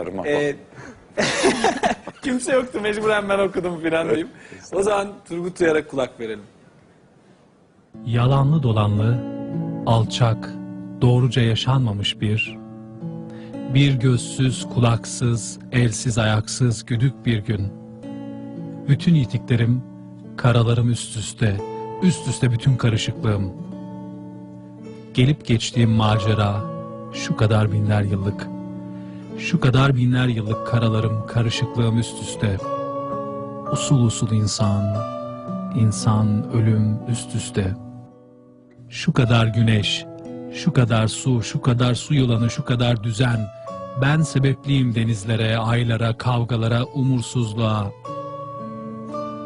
Arıma. Ee, kimse yoktu mecburen ben okudum filan diyeyim. O zaman Turgut Uyar'a kulak verelim. Yalanlı dolanlı, alçak, doğruca yaşanmamış bir, bir gözsüz, kulaksız, elsiz, ayaksız, güdük bir gün. Bütün yitiklerim, karalarım üst üste, üst üste bütün karışıklığım. Gelip geçtiğim macera, şu kadar binler yıllık, şu kadar binler yıllık karalarım, karışıklığım üst üste. Usul usul insan, insan, ölüm üst üste. Şu kadar güneş, şu kadar su, şu kadar su yılanı, şu kadar düzen. Ben sebepliyim denizlere, aylara, kavgalara, umursuzluğa.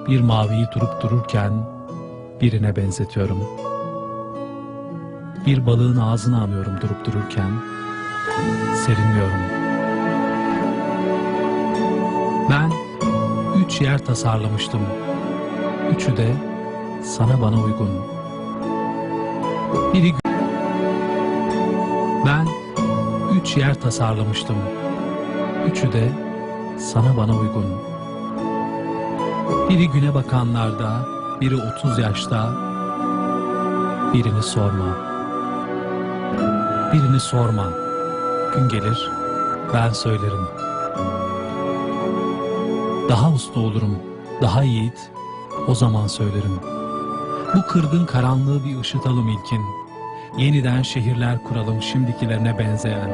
Bir maviyi durup dururken birine benzetiyorum. Bir balığın ağzını anıyorum durup dururken. Serinliyorum. Ben üç yer tasarlamıştım. Üçü de sana bana uygun. Biri ben üç yer tasarlamıştım. Üçü de sana bana uygun. Biri güne bakanlarda, biri 30 yaşta. Birini sorma. Birini sorma. Gün gelir, ben söylerim. Daha usta olurum, daha yiğit, o zaman söylerim. Bu kırgın karanlığı bir ışıtalım ilkin. Yeniden şehirler kuralım şimdikilerine benzeyen.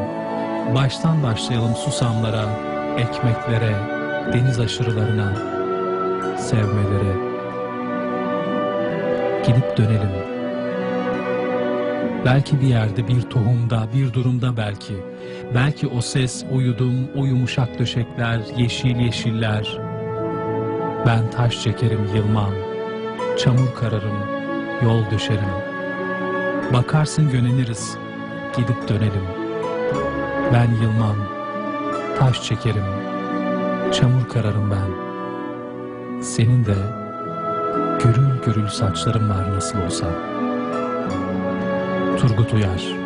Baştan başlayalım susamlara, ekmeklere, deniz aşırılarına, sevmelere. Gidip dönelim. Belki bir yerde, bir tohumda, bir durumda belki. Belki o ses, o yudum, o yumuşak döşekler, yeşil yeşiller. Ben taş çekerim yılmam, çamur kararım, yol düşerim. Bakarsın göneniriz, gidip dönelim. Ben yılmam, taş çekerim, çamur kararım ben. Senin de gürül gürül saçların var nasıl olsa. Turgut Uyar